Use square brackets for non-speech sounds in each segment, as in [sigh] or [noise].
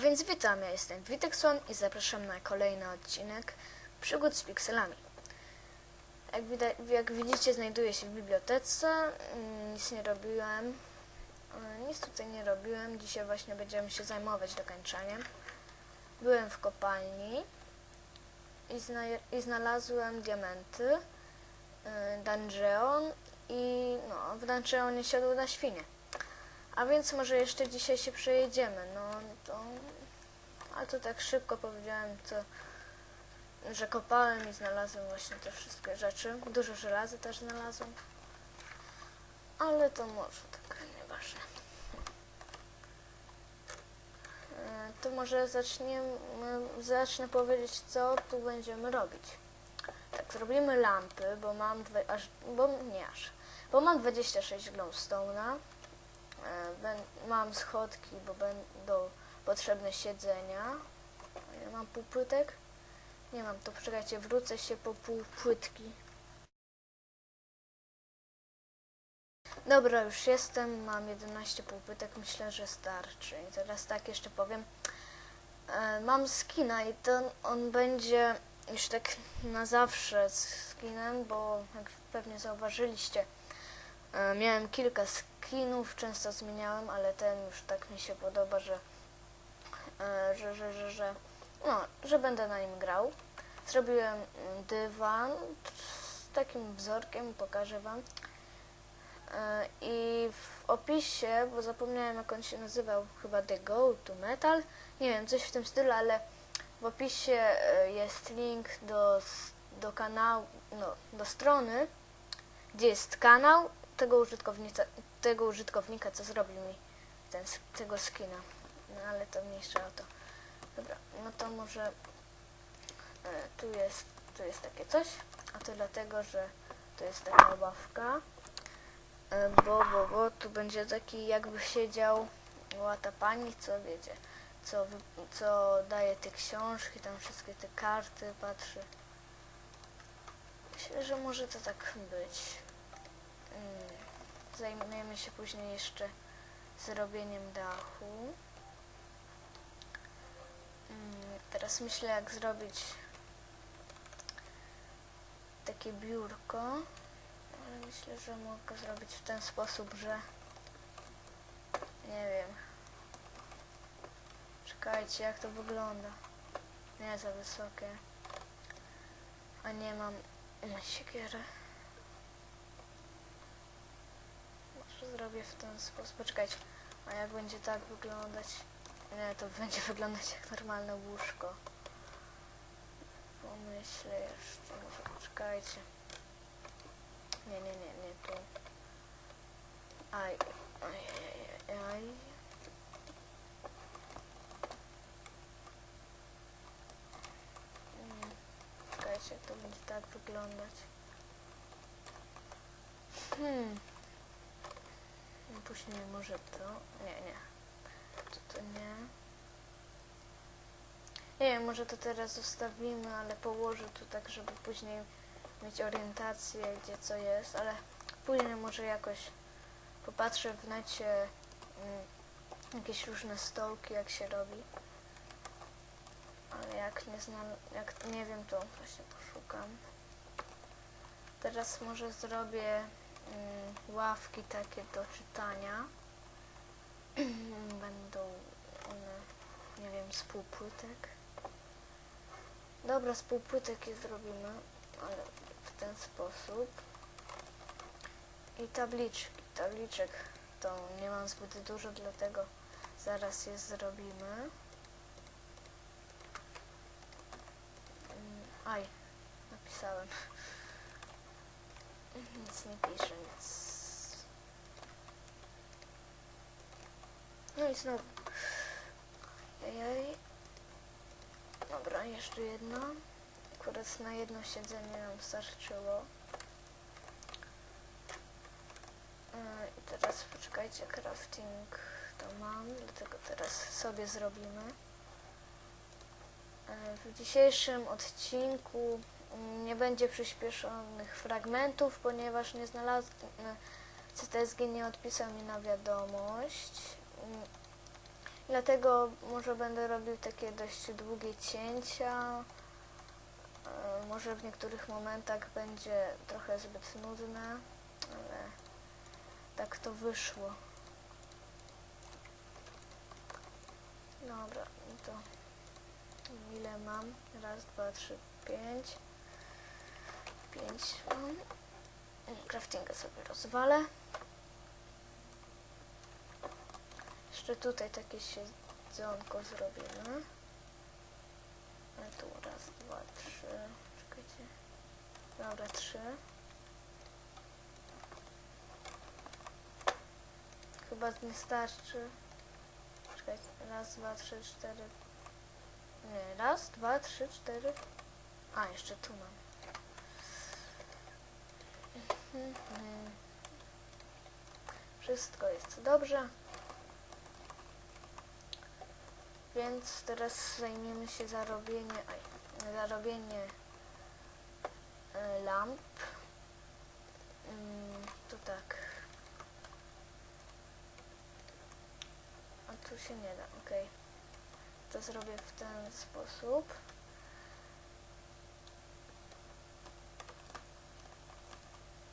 więc witam, ja jestem Witekson i zapraszam na kolejny odcinek Przygód z pikselami. Jak, jak widzicie, znajduję się w bibliotece, mm, nic nie robiłem, e, nic tutaj nie robiłem, dzisiaj właśnie będziemy się zajmować dokończeniem. Byłem w kopalni i, zna, i znalazłem diamenty, y, dungeon i no, w dungeonie siadł na świnie. A więc może jeszcze dzisiaj się przejedziemy, no. Ale to tak szybko powiedziałem, że kopałem i znalazłem właśnie te wszystkie rzeczy. Dużo żelaza też znalazłem. Ale to może tak nieważne. E, To może zaczniemy, zacznę powiedzieć, co tu będziemy robić. Tak, zrobimy lampy, bo mam, dwa, aż, bo nie aż, bo mam 26 glowstone'a. E, bę- Mam schodki, bo będą potrzebne siedzenia. Ja mam półpłytek? Nie mam, to poczekajcie, wrócę się po półpłytki. Dobra, już jestem, mam 11 półpłytek, myślę, że starczy. I teraz tak jeszcze powiem. E, mam skina i to on będzie już tak na zawsze skinem, bo jak pewnie zauważyliście, E, Miałem kilka skinów, często zmieniałem, ale ten już tak mi się podoba, że, że, że, że, że, no, że będę na nim grał. Zrobiłem mm, dywan z takim wzorkiem, pokażę Wam. E, I w opisie, bo zapomniałem jak on się nazywał, chyba The Go to Metal, nie wiem, coś w tym stylu, ale w opisie e, jest link do, do kanału, no, do strony, gdzie jest kanał tego użytkownika, tego użytkownika, co zrobił mi ten, tego skina. No ale to mniejsza o to. Dobra, no to może e, tu jest, tu jest takie coś, a to dlatego, że to jest taka ławka, e, bo, bo, bo tu będzie taki jakby siedział łata pani, co wiecie, co, co daje te książki, tam wszystkie te karty, patrzy. Myślę, że może to tak być. Mm, Zajmiemy się później jeszcze zrobieniem dachu. Mm, Teraz myślę, jak zrobić takie biurko. Ale myślę, że mogę zrobić w ten sposób, że nie wiem. Czekajcie, jak to wygląda. Nie za wysokie. A nie mam siekierę. Może zrobię w ten sposób. Poczekajcie. A jak będzie tak wyglądać? Nie, to będzie wyglądać jak normalne łóżko. Pomyślę jeszcze. Może poczekajcie. Nie, nie, nie, nie tu. Aj, aj, aj, aj. Mm, Czekajcie, to będzie tak wyglądać. Hmm. Później może to. Nie, nie. To, to nie. Nie wiem, może to teraz zostawimy, ale położę tu tak, żeby później mieć orientację, gdzie co jest, ale później może jakoś popatrzę w necie mm, jakieś różne stołki, jak się robi. Ale jak nie znam, jak nie wiem, to właśnie poszukam. Teraz może zrobię mm, ławki takie do czytania. Będą one, nie wiem, z półpłytek. Dobra, z półpłytek je zrobimy, ale w ten sposób. I tabliczki. Tabliczek to nie mam zbyt dużo, dlatego zaraz je zrobimy. Mm, Aj, napisałem. [laughs] Nic nie pisze, nic. No i znowu. Ejej. Dobra, jeszcze jedno. Akurat na jedno siedzenie nam starczyło. Yy, I teraz poczekajcie, crafting to mam, dlatego teraz sobie zrobimy. Yy, W dzisiejszym odcinku nie będzie przyspieszonych fragmentów, ponieważ nie znalazłem, CTSG nie odpisał mi na wiadomość. Dlatego może będę robił takie dość długie cięcia. E, Może w niektórych momentach będzie trochę zbyt nudne, ale tak to wyszło. Dobra, no to ile mam? Raz, dwa, trzy, pięć. Pięć mam. Craftinga sobie rozwalę. Jeszcze tutaj takie siedzonko zrobimy. A tu raz, dwa, trzy. Czekajcie. Dobra, trzy. Chyba nie starczy. Czekajcie. Raz, dwa, trzy, cztery. Nie, raz, dwa, trzy, cztery. A, jeszcze tu mam. Mhm. Wszystko jest dobrze. Więc teraz zajmiemy się zarobienie, aj, zarobienie e, lamp. Mm, tu tak. A tu się nie da, ok. To zrobię w ten sposób.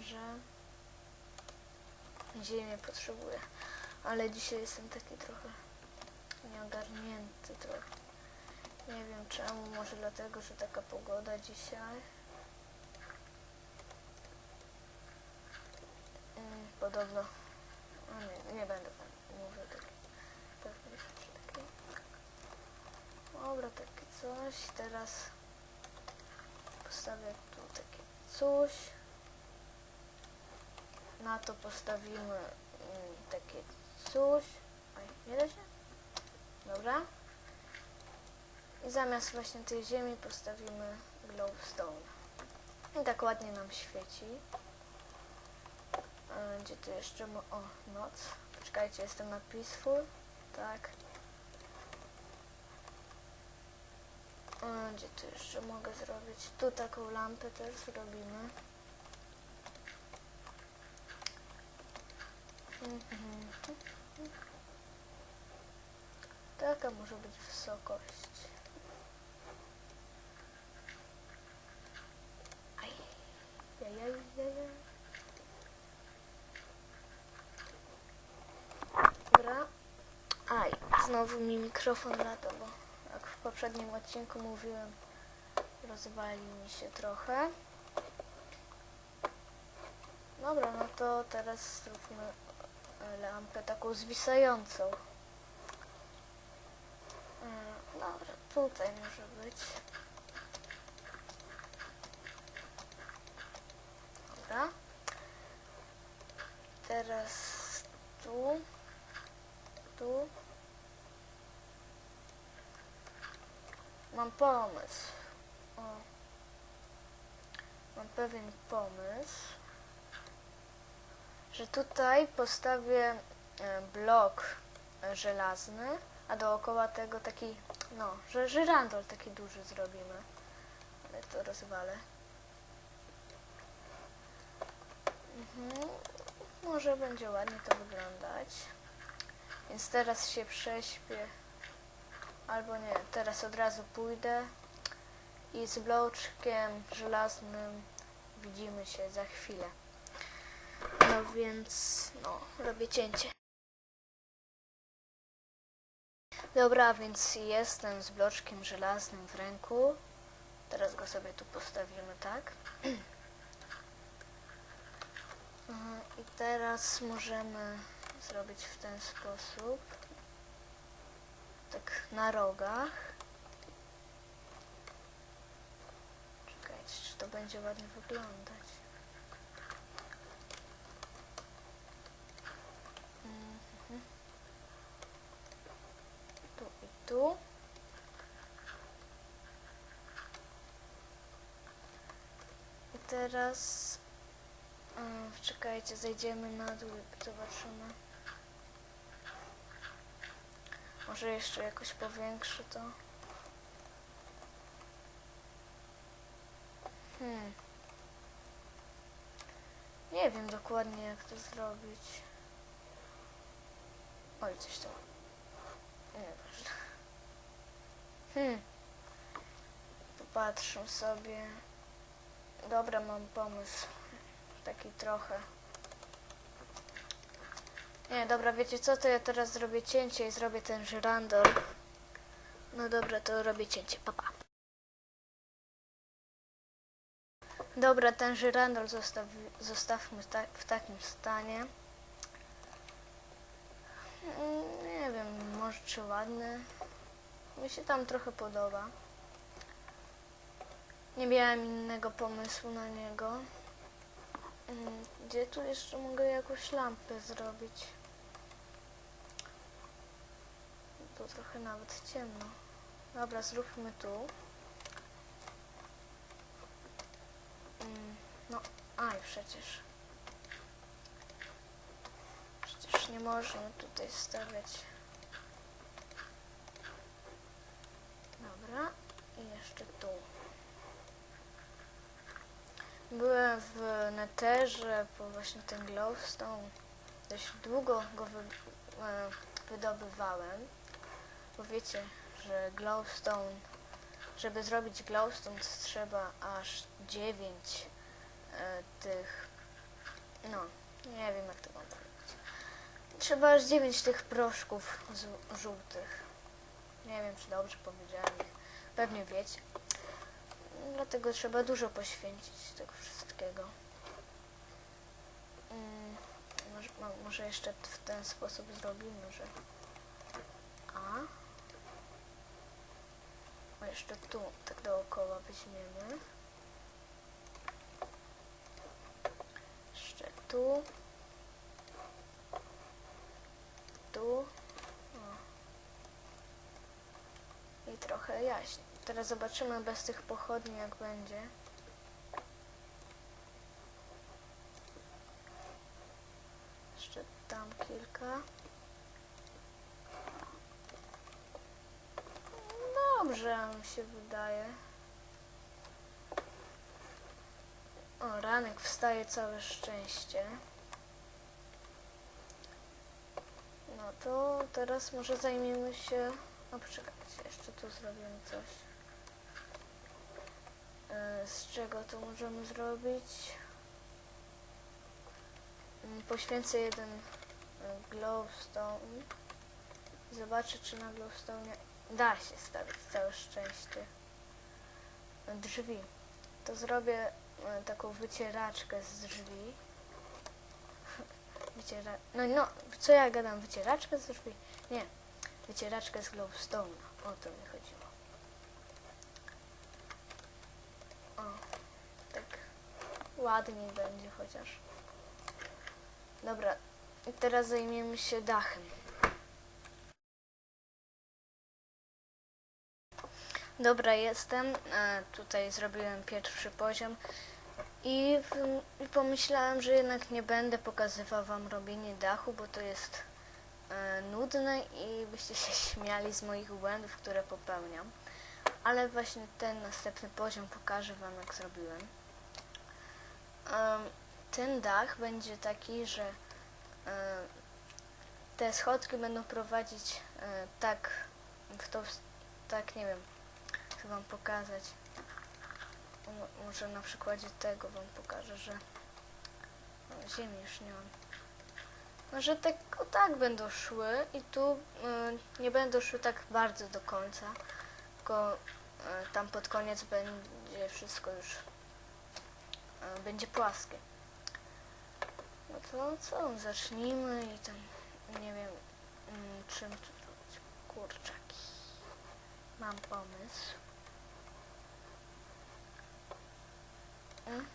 Że ziemię potrzebuję. Ale dzisiaj jestem taki trochę nieogarnięty trochę. Nie wiem czemu, może dlatego, że taka pogoda dzisiaj. Mm, podobno. Nie, nie będę wam mówił takiej takiej. Dobra, takie coś. Teraz postawię tu takie coś. Na to postawimy mm, takie coś. Oj, nie da się? Dobra. I zamiast właśnie tej ziemi postawimy glowstone. I tak ładnie nam świeci. Gdzie tu jeszcze O, noc. Poczekajcie, jestem na peaceful. Tak. Gdzie tu jeszcze mogę zrobić? Tu taką lampę też zrobimy. Mhm. Taka może być wysokość. Aj. Jajaj, jajaj. Dobra. Aj, znowu mi mikrofon bo jak w poprzednim odcinku mówiłem, rozwalił mi się trochę. Dobra, no to teraz zróbmy e, lampę taką zwisającą. Mm, Dobra, tutaj może być. Dobra. Teraz tu. Tu. Mam pomysł. O. Mam pewien pomysł, że tutaj postawię e, blok e, żelazny, a dookoła tego taki, no, że żyrandol taki duży zrobimy. Ale to rozwalę. Mhm. Może będzie ładnie to wyglądać. Więc teraz się prześpię. Albo nie, teraz od razu pójdę i z bloczkiem żelaznym widzimy się za chwilę. No więc, no, robię cięcie. Dobra, więc jestem z bloczkiem żelaznym w ręku. Teraz go sobie tu postawimy, tak? [clears throat] Mhm, I teraz możemy zrobić w ten sposób. Tak na rogach. Czekajcie, czy to będzie ładnie wyglądać. Mhm. Tu i teraz mm, czekajcie, zejdziemy na dół i zobaczymy. Może jeszcze jakoś powiększy to. Hmm. Nie wiem dokładnie jak to zrobić. Oj, coś tam. Nieważne. Hmm. Popatrzę sobie. Dobra, mam pomysł. Taki trochę. Nie, dobra, wiecie co, to ja teraz zrobię cięcie i zrobię ten żyrandol. No dobra, to robię cięcie, papa. Dobra, ten żyrandol zostaw, zostawmy ta, w takim stanie. Mm, Nie wiem, może czy ładny. Mi się tam trochę podoba. Nie miałem innego pomysłu na niego. Mm, Gdzie tu jeszcze mogę jakąś lampę zrobić? Tu trochę nawet ciemno. Dobra, zróbmy tu. Mm, No, aj przecież. Przecież nie można tutaj stawiać. Dobra, i jeszcze tu. Byłem w Netherze, po właśnie ten glowstone. Dość długo go wy, e, wydobywałem. Bo wiecie, że glowstone, żeby zrobić glowstone to trzeba aż 9 e, tych, no, nie wiem jak to mam powiedzieć. Trzeba aż 9 tych proszków żółtych. Nie wiem, czy dobrze powiedziałem. Pewnie wiecie. Dlatego trzeba dużo poświęcić tego wszystkiego. Mm, może, mo- może jeszcze w ten sposób zrobimy, że A. A jeszcze tu tak dookoła weźmiemy. Jeszcze tu. Tu. O. I trochę jaśniej. Teraz zobaczymy bez tych pochodni jak będzie. Jeszcze tam kilka. Dobrze mi się wydaje. O, ranek wstaje całe szczęście. No to teraz może zajmiemy się... O, poczekajcie, jeszcze tu zrobimy coś. E, Z czego to możemy zrobić? Mm, Poświęcę jeden e, glowstone. Zobaczę, czy na glowstone da się stawić całe szczęście drzwi. To zrobię e, taką wycieraczkę z drzwi. [laughs] Wyciera... No, no, co ja gadam? Wycieraczkę z drzwi? Nie, wycieraczkę z glowstone'a. O to mi chodziło. O, tak ładniej będzie chociaż. Dobra, teraz zajmiemy się dachem. Dobra, jestem. E, tutaj zrobiłem pierwszy poziom i, w, pomyślałem, że jednak nie będę pokazywał wam robienie dachu, bo to jest e, nudne i byście się [laughs] śmiali z moich błędów, które popełniam. Ale właśnie ten następny poziom pokażę wam, jak zrobiłem. Ten dach będzie taki, że te schodki będą prowadzić e, tak w s- tak nie wiem, chcę wam pokazać. Mo- Może na przykładzie tego wam pokażę, że o, ziemi już nie mam. No, że tak, o tak będą szły i tu y, nie będą szły tak bardzo do końca, tylko y, tam pod koniec będzie wszystko już będzie płaskie. No to co, zacznijmy i tam nie wiem mm, czym tu zrobić. Kurczaki. Mam pomysł. Mm,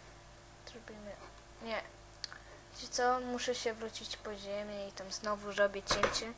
Zrobimy. Nie. Wiecie co? Muszę się wrócić po ziemię i tam znowu robię cięcie.